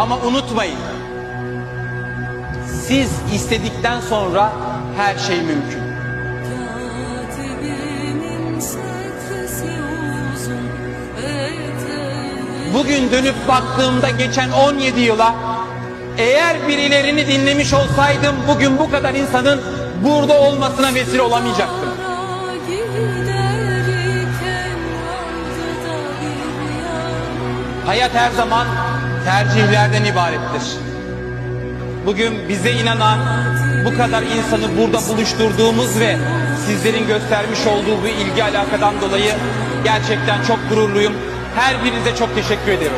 Ama unutmayın. Siz istedikten sonra her şey mümkün. Bugün dönüp baktığımda geçen 17 yıla eğer birilerini dinlemiş olsaydım bugün bu kadar insanın burada olmasına vesile olamayacaktım. Hayat her zaman tercihlerden ibarettir. Bugün bize inanan bu kadar insanı burada buluşturduğumuz ve sizlerin göstermiş olduğu bu ilgi alakadan dolayı gerçekten çok gururluyum. Her birinize çok teşekkür ederim.